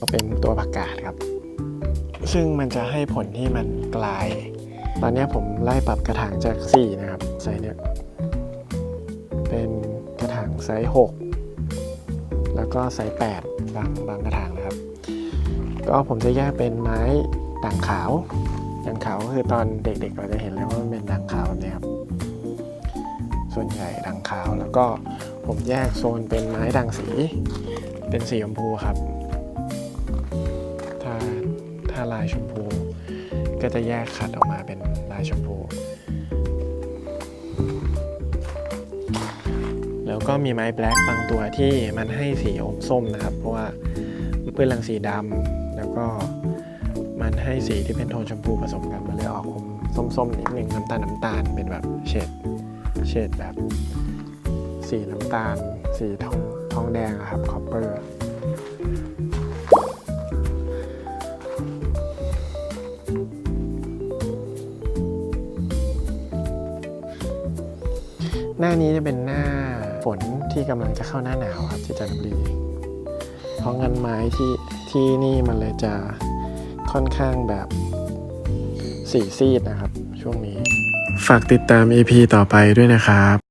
ก็เป็นตัวผักกาดครับ ซึ่งมันจะให้ผลที่มันกลาย ตอนนี้ผมไล่ปรับกระถางจาก 4 นะครับไซส์เนี้ยเป็นกระถางไซส์ 6 แล้วก็ไซส์ 8 บางบางกระถางนะครับ ก็ผมจะแยกเป็นไม้ด่างขาวด่างขาวก็คือตอนเด็กๆเราจะเห็นเลยว่ามันเป็นด่างขาวแบบนี้ครับ ส่วนใหญ่ด่างขาวแล้วก็ผมแยกโซนเป็นไม้ด่างสี เป็นสีชมพูครับาลายชมพู ก็จะแยกขัดออกมาเป็นลายชมพู แล้วก็มีไม้แบล็กบางตัวที่มันให้สีอมส้มนะครับ เพราะว่าปืนรังสีดำแล้วก็มันให้สีที่เป็นโทนชมพูผสมกันมันเลยออกอมส้มๆนิดนึงน้ำตาลน้ำตาลเป็นแบบเฉดเฉดแบบสีน้ำตาล สีทองทองแดงครับคอปเปอร์ หน้านี้จะเป็นหน้าฝนที่กำลังจะเข้าหน้าหนาวครับที่จันทบุรีเพราะงันไม้ที่ที่นี่มันเลยจะค่อนข้างแบบสีซีดนะครับ ช่วงนี้ ฝากติดตาม EP ต่อไปด้วยนะครับ